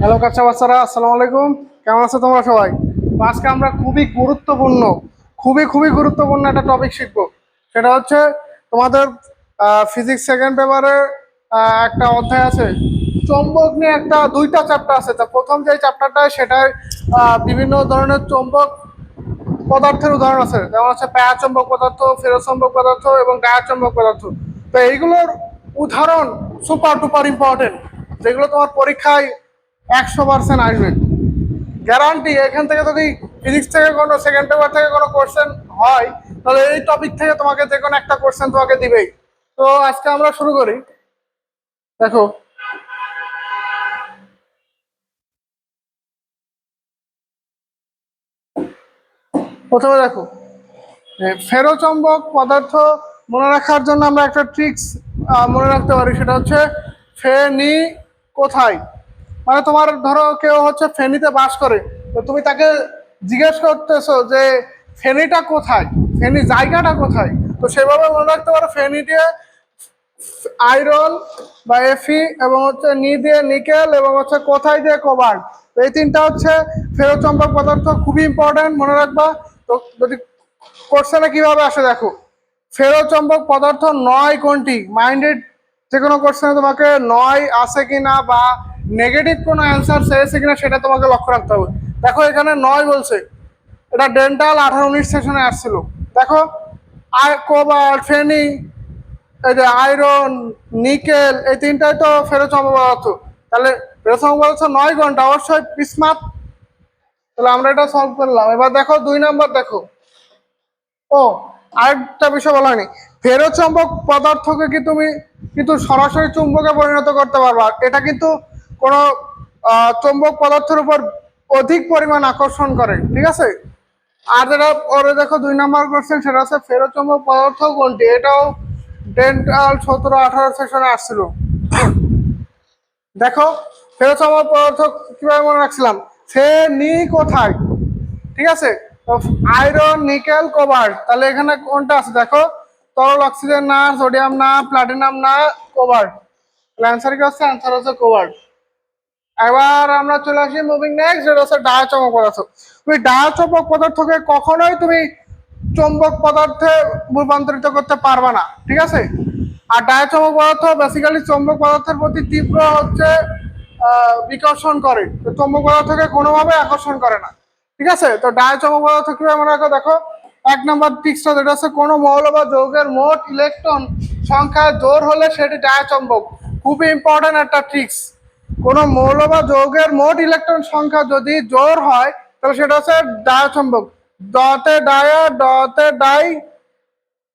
Hello কাচ্চা বাচ্চারা, আসসালামু আলাইকুম। কেমন আছো তোমরা সবাই? আজকে আমরা খুবই গুরুত্বপূর্ণ, খুবই খুবই গুরুত্বপূর্ণ একটা টপিক শিখব। সেটা হচ্ছে তোমাদের ফিজিক্স সেকেন্ড পেপারে একটা অধ্যায় আছে। চৌম্বক নিয়ে একটা, দুইটা চ্যাপ্টার আছে। তা প্রথম যে চ্যাপ্টারটা সেটায় বিভিন্ন ধরনের চৌম্বক পদার্থের উদাহরণ আছে। যেমন হচ্ছে চম্বক পদার্থ ফেরোচম্বক পদার্থ এবং ডায়া চম্বক পদার্থ। তো এইগুলোর উদাহরণ সুপার টুপার ইম্পর্টেন্ট যেগুলো তোমার পরীক্ষায় একশো পার্সেন্ট আসবে। গ্যারান্টি এখান থেকে যদি ফিজিক্স থেকে কোনো সেকেন্ড পেপার থেকে কোনো কোশ্চেন হয়, তাহলে এই টপিক থেকে তোমাকে যে কোনো একটা কোশ্চেন তোমাকে দিবেই। তো আজকে আমরা শুরু করি। দেখো। প্রথমে দেখো ফেরোচম্বক পদার্থ মনে রাখার জন্য আমরা একটা ট্রিক্স মনে রাখতে পারি। সেটা হচ্ছে ফেনি কোথায়? মানে তোমার ধরো কেউ হচ্ছে ফেনীতে বাস করে, তো তুমি তাকে জিজ্ঞেস করতেছো যে ফেনীটা কোথায়? ফেনী জায়গাটা কোথায়? তো সেভাবে মনে রাখতে পারো ফেনী দিয়ে আয়রন বা এফি এবং হচ্ছে নি দিয়ে নিকেল এবং হচ্ছে কোথায় দিয়ে কোবাল্ট এই তিনটা হচ্ছে ফেরোচম্বক পদার্থ খুবই ইম্পর্টেন্ট মনে রাখবা। তো যদি কোশ্চেনে কীভাবে আসে দেখো ফেরোচম্বক পদার্থ নয় কোনটি? মাইন্ডেড যে কোনো কোশ্চেনে তোমাকে নয় আছে কিনা বা নেগেটিভ কোনো অ্যান্সার চেয়েছে কিনা সেটা তোমাকে লক্ষ্য রাখতে হবে। দেখো, এখানে নয় বলছে, এটা ডেন্টাল আঠারো উনিশ সেশনে আসছিল। দেখো, আর কোবাল্ট ফেনি, এই যে আয়রন নিকেল এই তিনটাই তো ফেরোচম্বক পদার্থ তাহলে ফেরোচম্বক পদার্থ নয় ঘণ্টা, অবশ্যই পিসমাত তাহলে আমরা এটা সলভ করলাম। এবার দেখো, দুই নাম্বার দেখো। ও, আরেকটা বিষয় বলা হয়নি। ফেরোচম্বক পদার্থকে কি তুমি কিন্তু সরাসরি চুম্বকে পরিণত করতে পারবা? এটা কিন্তু কোনো চুম্বক পদার্থের উপর অধিক পরিমাণ আকর্ষণ করে, ঠিক আছে? আর যেটা পরে দেখো দুই নম্বর কোশ্চেন সেটা হচ্ছে ফেরোচম্বক পদার্থ কোনটি? এটাও ডেন্টাল সতেরো আঠারো সেশনে আসছিল। দেখো ফেরোচম্বক পদার্থ কীভাবে মনে রাখছিলাম? সে নি কোথায়? ঠিক আছে? আয়রন, নিকেল, কোবাল্ট, তাহলে এখানে কোনটা আছে? দেখো তরল অক্সিজেন না, সোডিয়াম না, প্লাটিনাম না তাহলে অ্যান্সার কি হচ্ছে? অ্যান্সার হচ্ছে কোবাল্ট। এবার আমরা চলে আসি মুভিং নেক্সট যেটা হচ্ছে ডায়াচম্বক পদার্থ। তুমি ডায়াচম্বক পদার্থকে কখনোই তুমি চৌম্বক পদার্থে রূপান্তরিত করতে পারবে না, ঠিক আছে? আর ডায়াচম্বক পদার্থ বেসিক্যালি চৌম্বক পদার্থের প্রতি তীব্র হচ্ছে বিকর্ষণ করে। চৌম্বক পদার্থকে কোনোভাবে আকর্ষণ করে না, ঠিক আছে? তো ডায়াচম্বক পদার্থ কীভাবে মনে রাখো, দেখো এক নম্বর টিক্সটা যেটা হচ্ছে কোনো মৌল বা যৌগের মোট ইলেকট্রন সংখ্যা জোর হলে সেটি ডায়াচম্বক খুবই ইম্পর্টেন্ট একটা ট্রিক্স কোনো মৌল বা যৌগের মোট ইলেকট্রন সংখ্যা যদি জোর হয়, তাহলে সেটা হচ্ছে ডায়াচম্বক ডতে ডায়া ডতে ডাই,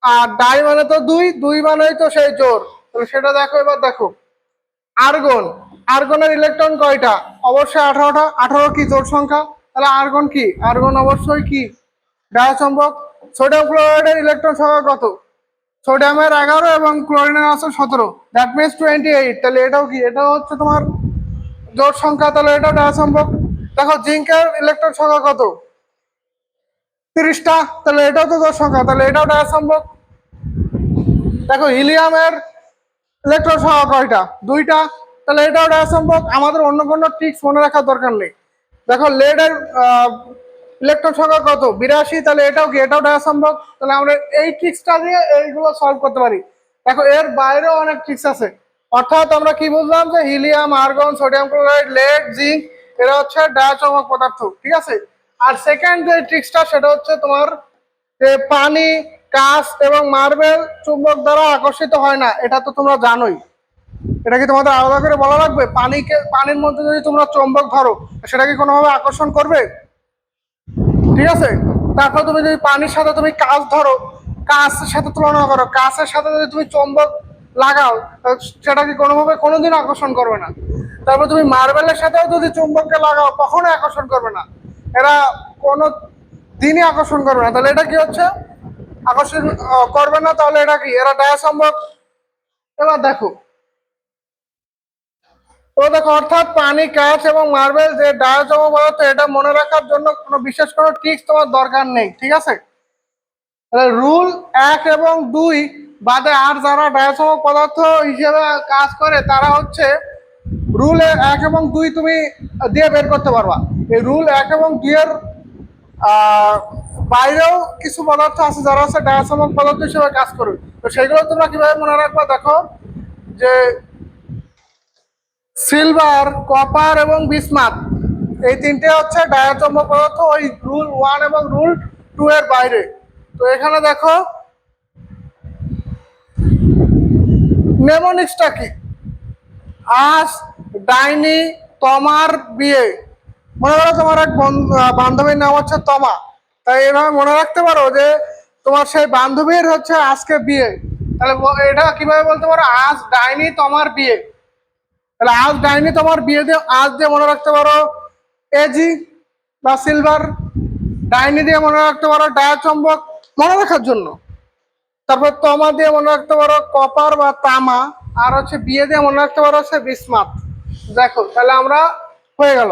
আর ডাই মানে তো দুই দুই মানেই তো সেই জোর। তাহলে সেটা দেখো, এবার দেখো। আর্গন, আর্গনের ইলেকট্রন কয়টা? অবশ্যই আঠারোটা আঠারো কি জোর সংখ্যা? তাহলে আর্গন কি? আর্গন অবশ্যই কি? ডায়াচম্বক সোডিয়াম ক্লোরাইডের ইলেকট্রন সংখ্যা কত? সোডিয়ামের এগারো এবং ক্লোরিনের আছে সতেরো। দ্যাট মিনস টোয়েন্টি এইট তাহলে এটাও কি? এটা হচ্ছে তোমার জোট সংখ্যা। তাহলে এটাও দেওয়া সম্ভব দেখো, জিঙ্কের ইলেকট্রন সংখ্যা কত? তিরিশটা। তাহলে এটাও তো জোট সংখ্যা। তাহলে এটাও দেওয়া সম্ভব দেখো, হিলিয়ামের ইলেকট্রন সংখ্যা কয়টা? দুইটা। তাহলে এটাও দেওয়া সম্ভব আমাদের অন্য কোনো ট্রিক্স মনে রাখার দরকার নেই। দেখো লেডের ইলেকট্রন সংখ্যা কত? বিরাশি, তাহলে এটাও কি? এটাও ডায়াসম্ভব তাহলে আমরা এই ট্রিক্সটা দিয়ে এইগুলো সলভ করতে পারি। দেখো, এর বাইরেও অনেক ট্রিক্স আছে। অর্থাৎ আমরা কি বুঝলাম যে helium argon sodium chloride lead zinc এরা হচ্ছে ডায়াচমক পদার্থ, ঠিক আছে? আর সেকেন্ড যে ট্রিক্সটা সেটা হচ্ছে তোমার যে পানি, কাঁচ এবং মার্বেল চুম্বক দ্বারা আকর্ষিত হয় না। এটা তো তোমরা জানোই। এটা কি তোমাদের আলাদা করে বলা লাগবে? পানিকে, পানির মধ্যে যদি তোমরা চুম্বক ধরো, সেটা কি কোনোভাবে আকর্ষণ করবে? ঠিক আছে? তারপর তুমি যদি পানির সাথে তুমি কাজ ধরো কাঁচের সাথে তুলনা করো কাঁচের সাথে যদি তুমি চুম্বক লাগাও, তাহলে সেটা কি কোনোভাবে কোনোদিন আকর্ষণ করবে না। তারপর তুমি মার্বেলের সাথেও যদি চুম্বককে লাগাও কখনো আকর্ষণ করবে না। এরা কোনো দিনই আকর্ষণ করবে না। তাহলে এটা কি হচ্ছে? আকর্ষণ করবে না, তাহলে এটা কি? এরা ডায়াসম্ভব এবার দেখো তো দেখো, অর্থাৎ পানি কাঁচ এবং মার্বেল যে ডায়াজম পদার্থ, এটা মনে রাখার জন্য কোনো বিশেষ কোনো ট্রিক্স তোমার দরকার নেই, ঠিক আছে? রুল এক এবং দুই বাদে আর যারা ডায়াজম পদার্থ হিসেবে কাজ করে, তারা হচ্ছে রুল এক এবং দুই তুমি দিয়ে বের করতে পারবা। এই রুল এক এবং দুইয়ের বাইরেও কিছু পদার্থ আছে যারা হচ্ছে ডায়াসমক পদার্থ হিসেবে কাজ করবে। তো সেগুলো তোমরা কীভাবে মনে রাখবা? দেখো, যে সিলভার, কপার এবং বিসমাত এই তিনটে হচ্ছে ডায়াচম্বক পদার্থ, ওই রুল ওয়ান এবং রুল টু এর বাইরে। তো এখানে দেখো নেমোনিক্সটা কি? আজ ডাইনি, তমার বিয়ে। মনে করো তোমার এক বন্ধু- বান্ধবীর নাম হচ্ছে তমা। তাই এভাবে মনে রাখতে পারো যে তোমার সেই বান্ধবীর হচ্ছে আজকে বিয়ে। তাহলে এটা কীভাবে বলতে পারো? আজ ডাইনি, তমার বিয়ে। তাহলে আজ ডাইনি তোমার বিয়ে দিয়ে, আজ দিয়ে মনে রাখতে পারো। এজি বা সিলভার, ডাইনি দিয়ে মনে রাখতে পারো ডায়াচম্বক মনে রাখার জন্য। তারপর তমা দিয়ে মনে রাখতে পারো, কপার বা তামা, আর হচ্ছে বিয়ে দিয়ে মনে রাখতে পারো, হচ্ছে বিসমাত। দেখো, তাহলে আমরা হয়ে গেল।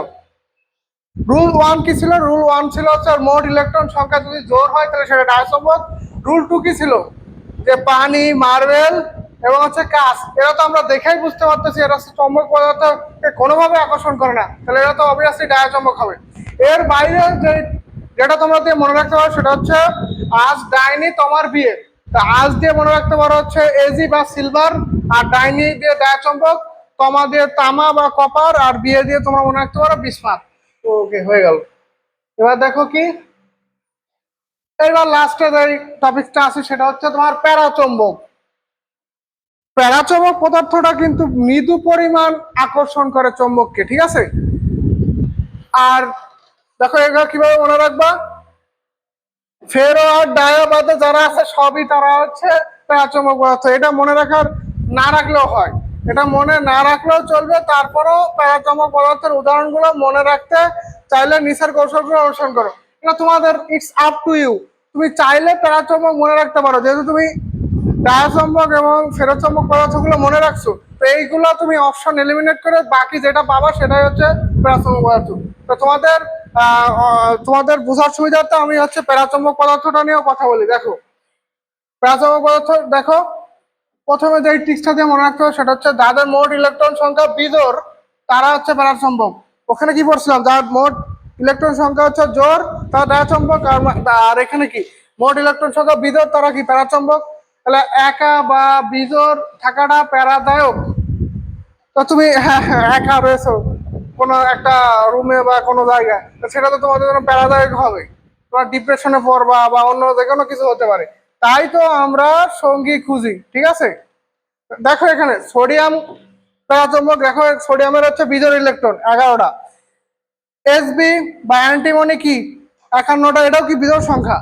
রুল ওয়ান কি ছিল? রুল ওয়ান ছিল হচ্ছে মোট ইলেকট্রন সংখ্যা যদি জোর হয়, তাহলে সেটা ডায়াচম্বক রুল টু কি ছিল? যে পানি, মার্বেল এবং হচ্ছে কাজ, এরা তো আমরা দেখেই বুঝতে পারতেছি, এরা হচ্ছে চম্বক পদার্থকে কোনোভাবে আকর্ষণ করে না। তাহলে এরা তো অবভিয়াসলি ডায়াচম্বক হবে। এর বাইরে যে, যেটা তোমরা দিয়ে মনে রাখতে পারো, সেটা হচ্ছে আজ ডাইনি তোমার বিয়ে। তা আজ দিয়ে মনে রাখতে পারো হচ্ছে এজি বা সিলভার আর ডাইনি দিয়ে ডায়াচম্বক তমা দিয়ে তামা বা কপার, আর বিয়ে দিয়ে তোমরা মনে রাখতে পারো বিস্মাত ওকে, হয়ে গেল। এবার দেখো কি? এবার লাস্টে যে টপিকটা আছে, সেটা হচ্ছে তোমার প্যারাচম্বক প্যারাচম্বক পদার্থটা কিন্তু মৃদু পরিমাণ আকর্ষণ করে চম্বককে, ঠিক আছে? আর দেখো, এগুলো কীভাবে মনে রাখবা? ফেরো আর যারা আছে, সবই তারা হচ্ছে প্যারাচমক পদার্থ। এটা মনে রাখার না রাখলেও হয়। এটা মনে না রাখলেও চলবে। তারপরেও প্যারাচমক পদার্থের উদাহরণগুলো মনে রাখতে চাইলে নিচের কৌশলগুলো অনুসরণ করো। এটা তোমাদের ইটস আপ টু ইউ তুমি চাইলে প্যারাচম্বক মনে রাখতে পারো। যেহেতু তুমি ডায়াচম্বক এবং ফেরোচম্বক পদার্থগুলো মনে রাখছো, তো এইগুলো তুমি অপশন এলিমিনেট করে বাকি যেটা পাবা সেটাই হচ্ছে প্যারাচম্বক পদার্থ। তো তোমাদের তোমাদের বোঝার সুবিধার্থে আমি হচ্ছে প্যারাচম্বক পদার্থটা নিয়েও কথা বলি, দেখো। প্যারাচম্বক পদার্থ, দেখো, প্রথমে যে টিক্সটা দিয়ে মনে রাখতে হবে সেটা হচ্ছে যাদের মোট ইলেকট্রন সংখ্যা বিজোর তারা হচ্ছে প্যারাচম্বক ওখানে কি পড়ছিলাম? যার মোট ইলেকট্রন সংখ্যা হচ্ছে জোর তারা ডায়াচম্বক আর আর এখানে কি? মোট ইলেকট্রন সংখ্যা বিজোর তারা কি প্যারাচম্বক তাহলে একা বা বিজোর থাকাটা প্যারাদায়ক? তো তুমি হ্যাঁ হ্যাঁ একা রয়েছো, কোনো একটা রুমে বা কোনো জায়গায় সেটা তো তোমাদের জন্য প্যারাদায়ক হবে। তোমার ডিপ্রেশনে পড়বা বা অন্য যে কোনো কিছু হতে পারে। তাই তো আমরা সঙ্গী খুঁজি, ঠিক আছে? দেখো এখানে সোডিয়াম প্যারাচম্বক দেখো সোডিয়ামের হচ্ছে বিজোড় ইলেকট্রন এগারোটা। এসবি বা অ্যান্টিমনি কি? একান্নটা, এটাও কি বিজোড় সংখ্যা?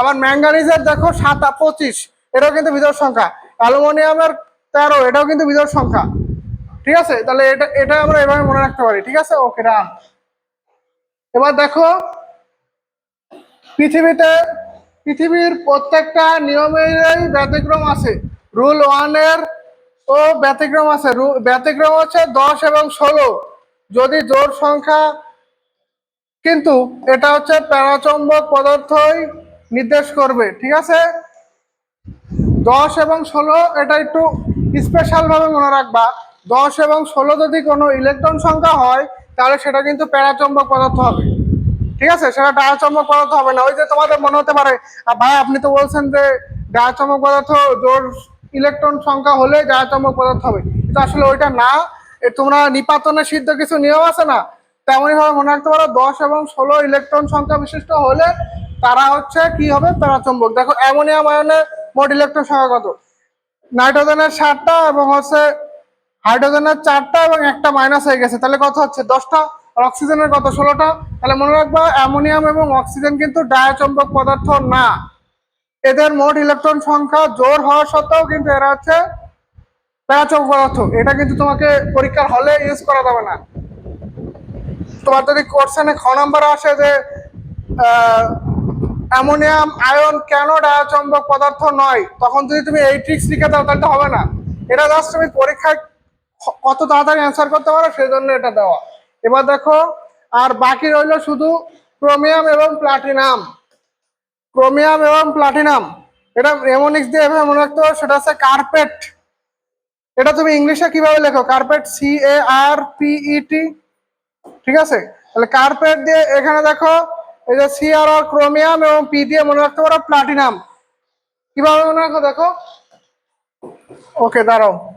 আবার ম্যাঙ্গানিজের দেখো সাত পঁচিশ। এটাও কিন্তু বিজোড় সংখ্যা। অ্যালুমিনিয়ামের তেরো, এটাও কিন্তু বিজোড় সংখ্যা। ঠিক আছে? তাহলে এটা এটা আমরা এভাবে মনে রাখতে পারি। ঠিক আছে? ওকে রান এবার দেখো, পৃথিবীতে, পৃথিবীর প্রত্যেকটা নিয়মেরই ব্যতিক্রম আছে। রুল ওয়ানের ও ব্যতিক্রম আছে। ব্যতিক্রম হচ্ছে দশ এবং ষোলো। যদি জোর সংখ্যা, কিন্তু এটা হচ্ছে প্যারাচম্বক পদার্থই নির্দেশ করবে। ঠিক আছে? দশ এবং ষোলো, এটা একটু স্পেশালভাবে মনে রাখবা। দশ এবং ষোলো যদি কোনো ইলেকট্রন সংখ্যা হয়, তাহলে সেটা কিন্তু প্যারাচম্বক পদার্থ হবে। ঠিক আছে? সেটা ডায়াচম্বক পদার্থ হবে না। ওই যে তোমাদের মনে হতে পারে ভাই, আপনি তো বলছেন যে ডায়াচম্বক পদার্থ, জোর ইলেকট্রন সংখ্যা হলে ডায়াচম্বক পদার্থ হবে। কিন্তু আসলে ওইটা না। তোমরা নিপাতনে সিদ্ধ কিছু নিয়ম আছে না? তেমনই ভাবে মনে রাখতে পারো, দশ এবং ষোলো ইলেকট্রন সংখ্যা বিশিষ্ট হলে তারা হচ্ছে কি হবে? প্যারাচম্বক দেখো অ্যামোনিয়াম আয়নের মোট ইলেকট্রন সংখ্যা কত নাইট্রোজেনের সাতটা এবং হচ্ছে হাইড্রোজেনের চারটা এবং একটা মাইনাস হয়ে গেছে। তাহলে কত হচ্ছে দশটা আর অক্সিজেনের কত? ষোলোটা। তাহলে মনে রাখবা, অ্যামোনিয়াম এবং অক্সিজেন কিন্তু ডায়াচম্বক পদার্থ না। এদের মোট ইলেকট্রন সংখ্যা জোর হওয়া সত্ত্বেও কিন্তু এরা হচ্ছে প্যারাচম্বক পদার্থ। এটা কিন্তু তোমাকে পরীক্ষার হলে ইউজ করা যাবে না। তোমার যদি কোশ্চেনে খ নম্বরে আসে যে অ্যামোনিয়াম আয়ন কেন ডায়াচম্বক পদার্থ নয়? তখন যদি তুমি এই ট্রিক্স লিখে দাও, তাহলে হবে না। এটা জাস্ট তুমি পরীক্ষায় কত তাড়াতাড়ি অ্যান্সার করতে পারো সেই জন্য এটা দেওয়া। এবার দেখো, আর বাকি রইল শুধু ক্রোমিয়াম এবং প্লাটিনাম ক্রোমিয়াম এবং প্লাটিনাম এটা এমনিক্স দিয়ে এভাবে মনে রাখতে হবে সেটা হচ্ছে কার্পেট এটা তুমি ইংলিশে কীভাবে লেখো? Carpet C A R P E ঠিক আছে? তাহলে কার্পেট দিয়ে এখানে দেখো এই যে সি আর ক্রোমিয়াম এবং পি দিয়ে মনে রাখতে পারো প্লাটিনাম কীভাবে মনে রাখো, দেখো। ওকে, দাঁড়াও।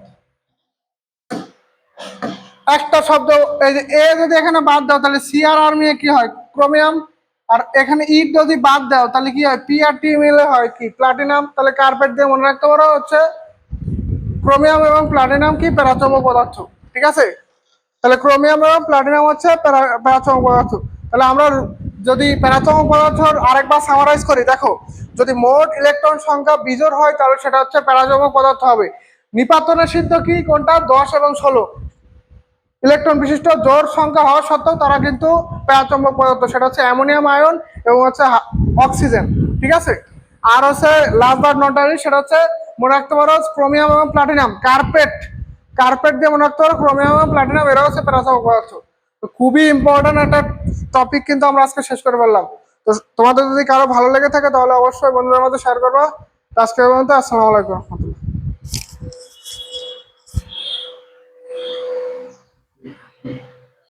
একটা শব্দ, এই যে এ যদি এখানে বাদ দাও, তাহলে সি আর মিলে কি হয়? ক্রোমিয়াম আর এখানে ই যদি বাদ দাও, তাহলে কি হয়? পি আর মিলে হয় কি? প্লাটিনাম তাহলে কার্পেট দিয়ে মনে রাখতে পারো, হচ্ছে ক্রোমিয়াম এবং প্লাটিনাম কি? প্যারাচম্বক পদার্থ। ঠিক আছে? তাহলে ক্রোমিয়াম এবং প্লাটিনাম হচ্ছে প্যারা- প্যারাচম্বক পদার্থ। তাহলে আমরা যদি প্যারাচম্বক পদার্থ আরেকবার সামারাইজ করি, দেখো, যদি মোট ইলেকট্রন সংখ্যা বিজোড় হয়, তাহলে সেটা হচ্ছে প্যারাচম্বক পদার্থ হবে। নিপাতনের সিদ্ধ কি? কোনটা? দশ এবং ষোলো। ইলেকট্রন বিশিষ্ট জোর সংখ্যা হওয়া সত্ত্বেও তারা কিন্তু প্রাচম্বক পদার্থ, সেটা হচ্ছে অ্যামোনিয়াম, আয়ন এবং হচ্ছে অক্সিজেন, ঠিক আছে? আর হচ্ছে লাস্ট বাট নটারি সেটা হচ্ছে মনে রাখতে পারো ক্রোমিয়াম এবং প্লাটিনাম কার্পেট কার্পেট দিয়ে মনে রাখতে পারো ক্রোমিয়াম এবং প্লাটিনাম এরা হচ্ছে প্রাচম্বক পদার্থ। খুবই ইম্পর্টেন্ট একটা টপিক কিন্তু আমরা আজকে শেষ করে ফেললাম তো তোমাদের যদি কারও ভালো লেগে থাকে তাহলে অবশ্যই বন্ধুদের মধ্যে শেয়ার করব আজকে পর্যন্ত, আসসালামু আলাইকুম